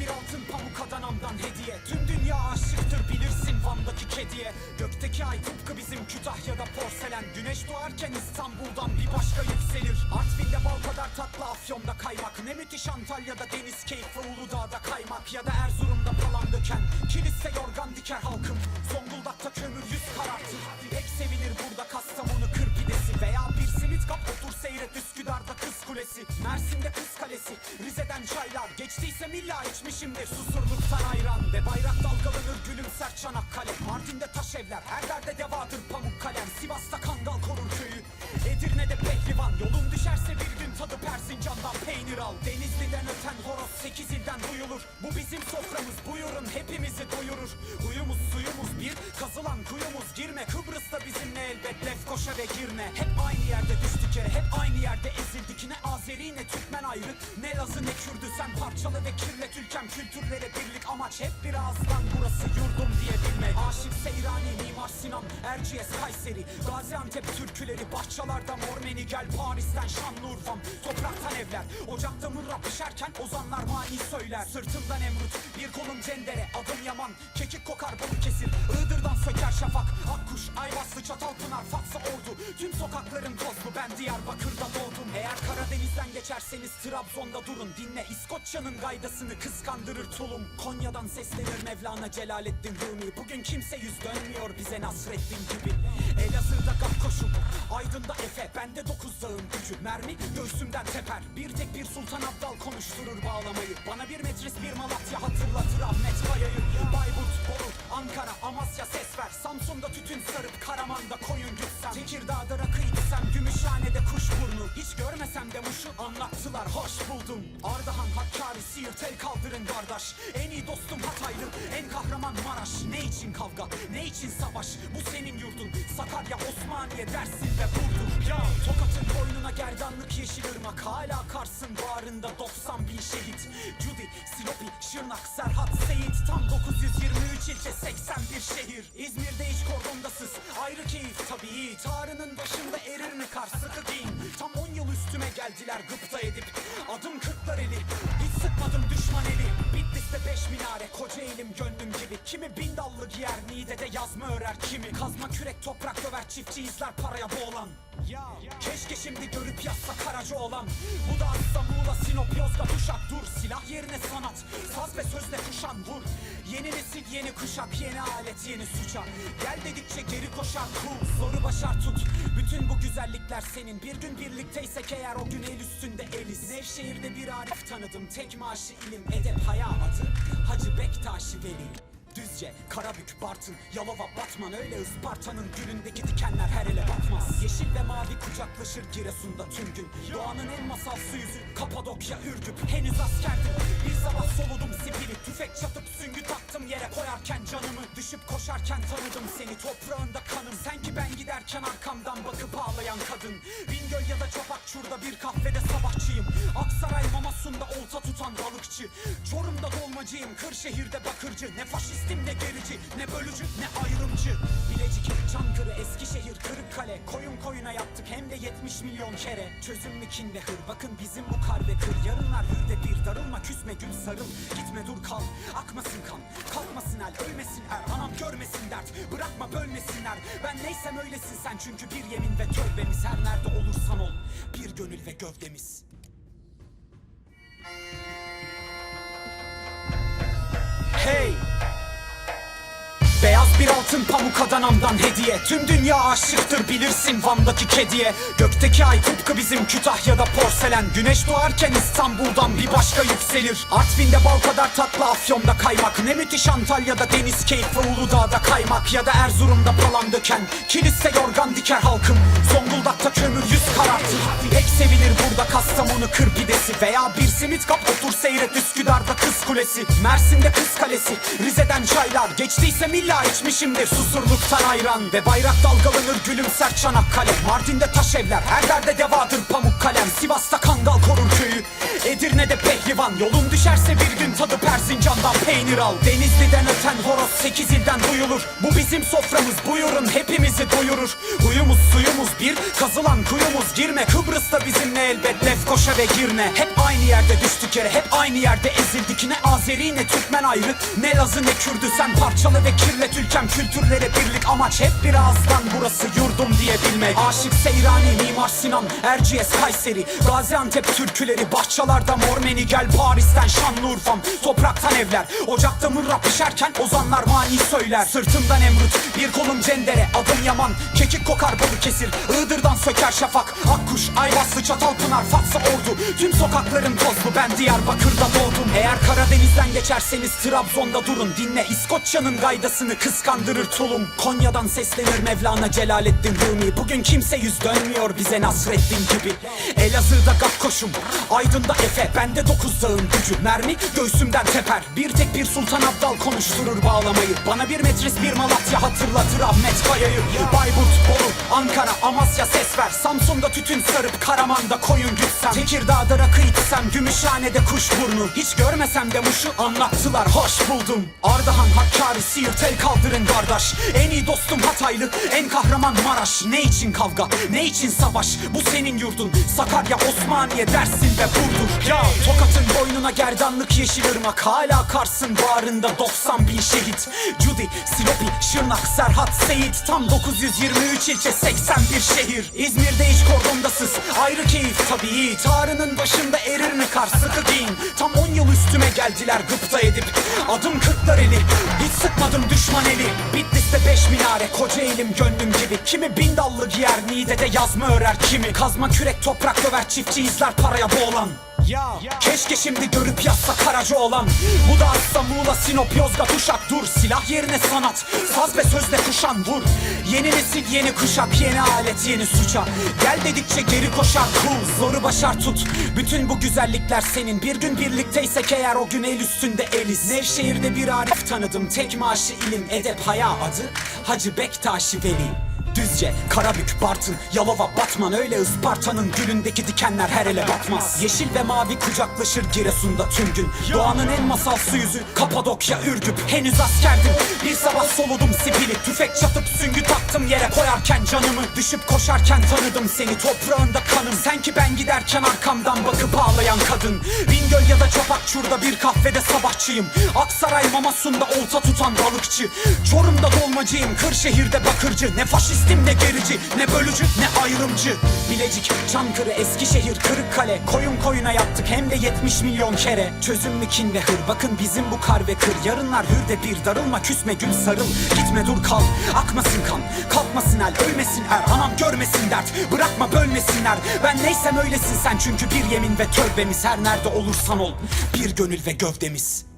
bir altın pamuk Adana'mdan hediye. Tüm dünya aşıktır bilirsin Van'daki kediye. Gökteki ay tıpkı bizim Kütahya'da porselen. Güneş doğarken İstanbul'dan bir başka yükselir. Artvin'de bal kadar tatlı Afyon'da kaymak. Ne müthiş Antalya'da deniz keyfi Uludağ'da kaymak. Ya da Erzurum'da palan döken. Kilise yorgan diker halkım. Zonguldak'ta kömür yüz karartır kulesi Mersin'de kız kalesi Rize'den çaylar Geçtiysem illa içmişimdir. Susurluktan ayran Ve bayrak dalgalanır gülümser Çanakkale. Mardin'de taş evler Her derde devadır pamuk kalem. Sivas'ta kangal korur köyü Edirne'de pehlivan. Yolun düşerse bir gün tadı Persincan'dan peynir al. Denizli'den öten horoz sekiz ilden duyulur. Bu bizim soframız buyurun hepimizi doyurur. Huyumuz suyumuz bir Kazılan kuyumuz girme. Kıbrıs'ta bizimle elbet Lefkoşa ve Girne Hep aynı yerde düştük yere Hep aynı yerde ezildik. Ne Azeri ne Türkmen ayrı Ne Lazı ne Kürdü. Sen parçalı ve kirlet ülkem Kültürlere birlik amaç. Hep bir ağızdan Burası yurdum diyebilmek. Aşık Seyrani Mimar Sinan Erciyes Kayseri. Gaziantep türküleri Bahçalarda Mormeni gel Paris'ten Şanlıurfa'm. Topraktan evler Ocakta mırra pişerken ozanlar mani söyler. Sırtımdan emrut bir kolum cendere. Adım Yaman kekik kokar balık kesir Iğdır'dan söker şafak. Akkuş Ayvaslı Çatalpınar Fatsa Ordu. Tüm sokakların tozlu ben Diyarbakır'da doğdum. Eğer Karadeniz'den geçerseniz Trabzon'da durun. Dinle İskoçya'nın gaydasını kıskandırır tulum. Konya'dan seslenir Mevlana Celaleddin Rumi. Bugün kimse yüz dönmüyor bize Nasreddin gibi. Elazığ'da Gafkoşum Aydın'da Efe. Bende dokuz dağın gücü. Mermi göğsümden teper. Bir tek bir Sultan Abdal konuşturur bağlamayı. Bana bir metris bir Malatya hatırlatır Ahmet Kaya'yı Bayburt, Bolu, Ankara, Amasya ses ver. Samsun'da tütün sarıp Karaman'da koyun gütsem Tekirdağ'da rakı içsem. Gümüşhane'de kuşburnu Hiç görmesem de muşu anlattılar. Hoş buldum. Ardahan, Hakkari, Siirt el kaldırın kardeş. En iyi dostum Hataylı, en kahraman Maraş. Ne için kavga, ne için savaş? Bu senin yurdun. Sakarya, Osmaniye, Dersin ve Burdur. Ya Tokat'ın boynuna gerdanlık yeşil ırmak. Hala Kars'ın bağrında 90 bin şehit. Cudi, Silopi, Şırnak, Serhat, Seyit. Tam 923 ilçe 81 şehir. İzmir'de hiç kordondasız. Ayrı keyif tabii. Tarının başında erir mi kar? Sıkı giyin Tam 10 yıl üstüme geldiler gıpta edip. Adım kırklar eli Hiç sıkmadım düşman eli. Bitlis'te beş minare. Koca elim gönlüm gibi. Kimi bin dallı giyer Niğde'de yazma örer kimi. Kazma kürek toprak döver çiftçi izler paraya boğulan Keşke şimdi görüp yazsa Karaca olan. Bu da Asla Muğla Sinop Yozgat Uşak. Dur silah yerine sanat. Saz ve sözle kuşan vur. Yeni nesil yeni kuşak Yeni alet yeni suça. Gel dedikçe geri koşar kul Zoru başar tut. Bütün bu güzellikler senin. Bir gün birlikteysek eğer o gün el üstünde eliz. Nevşehir'de bir Arif tanıdım. Tek maaşı ilim edep haya adı. Hacı Bektaşi Veli Düzce, Karabük, Bartın, Yalova, Batman. Öyle Isparta'nın gülündeki dikenler her ele batmaz. Yeşil ve mavi kucaklaşır Giresun'da tüm gün. Doğanın en masalsı yüzü Kapadokya, Ürgüp Henüz askerdim. Bir sabah soludum sipili Tüfek çatıp süngü taktım. Yere koyarken canımı Düşüp koşarken tanıdım seni. Toprağında kanım. Sen ki ben giderken arkamdan bakıp ağlayan kadın. Bingöl ya da Çapakçur'da bir kahvede sabahçıyım. Aksaray Mamasun'da olta tutan balıkçı. Çorum'da dolmacıyım Kırşehir'de bakırcı. Ne faşistim ne gerici ne bölücü ne ayrımcı. Bilecik, Çankırı, Eskişehir, Kırıkkale. Koyun koyuna yaptık hem de 70 milyon kere. Çözüm mü kin ve hır? Bakın bizim bu kar ve kır. Yarınlar hürde bir darılma küsme gül sarıl. Gitme dur kal akmasın kan. Kalkmasın el ölmesin er. Anam görmesin dert Bırakma bölmesinler. Ben neysem öylesin sen Çünkü bir yemin ve tövbemiz her nerede olursan ol. Bir gönül ve gövdemiz. Hey! Altın pamuk Adana'mdan hediye. Tüm dünya aşıktır bilirsin Van'daki kediye. Gökteki ay tıpkı bizim Kütahya'da porselen. Güneş doğarken İstanbul'dan bir başka yükselir. Artvin'de bal kadar tatlı Afyon'da kaymak. Ne müthiş Antalya'da deniz keyfi Uludağ'da kaymak. Ya da Erzurum'da palan döken. Kilise yorgan diker halkım. Zonguldak'ta kömür yüz karartır Pek sevilir burada Kastamonu kır pidesi Veya bir simit kap otur seyret Üsküdar'da kız kulesi. Mersin'de kız kalesi. Rize'den çaylar. Geçtiysem illa içmişimdir Susurluktan ayran Ve bayrak dalgalanır gülümser Çanakkale Mardin'de taş evler Her derde devadır pamuk kalem. Sivas'ta kangal korur köyü Edirne'de pehlivan. Yolun düşerse bir gün tadı Persincan'dan peynir al. Denizli'den öten horoz sekiz ilden duyulur. Bu bizim soframız buyurun hepimizi doyurur. Huyumuz suyumuz bir kazılan kuyumuz girme. Kıbrıs'ta bizimle elbet Lefkoşa ve Girne. Hep aynı yerde düştük yere hep aynı yerde ezildik. Ne Azeri ne Türkmen ayrı ne Lazı ne Kürdü. Sen parçalı ve kirlet ülkem kültürlere birlik Amaç hep bir ağızdan burası yurdum bilmek Aşık Seyrani, Mimar Sinan, Erciyes, Kayseri Gaziantep türküleri, bahçalarda mormeni Gel Paris'ten Şanlıurfa'm, topraktan evler Ocakta mırra pişerken ozanlar mani söyler. Sırtımdan Emrut, bir kolum cendere, adım Yaman. Kekik kokar balı kesir, Iğdır'dan söker şafak. Akkuş, Ayvaslı, Çatalpınar, Fatsa Ordu. Tüm sokakların tozlu, ben Diyarbakır'da doğdum. Eğer Karadeniz'den geçerseniz Trabzon'da durun. Dinle İskoçya'nın gaydasını kıskandırır tulum. Konya'dan seslenir Mevlana Celaleddin Rumi. Bugün kimse yüz dönmüyor bize Nasreddin gibi. Elazığ'da Gakkoş'um Aydın'da Efe. Bende dokuz dağın gücü Mermi göğsümden teper. Bir tek bir Sultan Abdal konuşturur bağlamayı. Bana bir metris bir Malatya hatırlatır Ahmet Kaya'yı. Bayburt, Bolu, Ankara, Amasya ses ver. Samsun'da tütün sarıp Karaman'da koyun gütsem. Tekirdağ'da rakı içsem Gümüşhane'de kuşburnu Hiç görmesem de muşu anlattılar. Hoş buldum. Ardahan, Hakkari, Siirt el kaldırın kardeş. En iyi dostum Hataylı, en kahraman Maraş. Ne için kavga, ne için savaş? Bu senin yurdun, Sakarya, Osmaniye, Dersin ve Burdur. Ya Tokat'ın boynuna gerdanlık yeşil ırmak. Hala Kars'ın bağrında 90 bin şehit. Cudi, Silopi, Şırnak, Serhat, Seyit. Tam 923 ilçe 81 şehir. İzmir'de hiç kordondasız. Ayrı keyif tabii Tarının başında erir mi kar? Sıkı giyin. Tam 10 yıl üstüme geldiler gıpta edip. Adım kırklar eli hiç sıkmadım düşman eli Bitlis'te beş minare koca elim gönlüm gibi. Kimi bin dallı giyer Niğde'de yazma örer kimi. Kazma kürek toprak döver çiftçi izler paraya boğulan Keşke şimdi görüp yazsa Karaca olan. Bu da asla Muğla, Sinop, Yozgat, Uşak. Dur silah yerine sanat. Saz ve sözle kuşan vur. Yeni nesil yeni kuşak Yeni alet yeni suça. Gel dedikçe geri koşar cool Zoru başar tut. Bütün bu güzellikler senin. Bir gün birlikteysek eğer o gün el üstünde eliz. Nevşehir'de bir Arif tanıdım. Tek maaşı ilim edep haya adı Hacı Bektaşi Veli Düzce, Karabük, Bartın, Yalova, Batman Öyle Isparta'nın gülündeki dikenler her ele batmaz Yeşil ve mavi kucaklaşır Giresun'da tüm gün. Doğanın en masalsı yüzü Kapadokya, Ürgüp Henüz askerdim. Bir sabah soludum sipili Tüfek çatıp süngü taktım yere. Koyarken canımı Düşüp koşarken tanıdım seni. Toprağında kanım Sen ki ben giderken arkamdan bakıp ağlayan kadın. Bingöl ya da Çapakçur'da bir kahvede sabahçıyım. Aksaray Mamasun'da olta tutan balıkçı. Çorum'da dolmacıyım Kırşehir'de bakırcı. Ne faşistim ne gerici ne bölücü ne ayrımcı. Bilecik, Çankırı, Eskişehir, Kırıkkale. Koyun koyuna yaptık hem de 70 milyon kere. Çözüm mü kin ve hır? Bakın bizim bu kar ve kır. Yarınlar hürde bir darılma küsme gül sarıl. Gitme dur kal akmasın kan. Kalkmasın el ölmesin er. Anam görmesin dert Bırakma bölmesinler. Ben neysem öylesin sen Çünkü bir yemin ve tövbemiz her nerede olursan ol. Bir gönül ve gövdemiz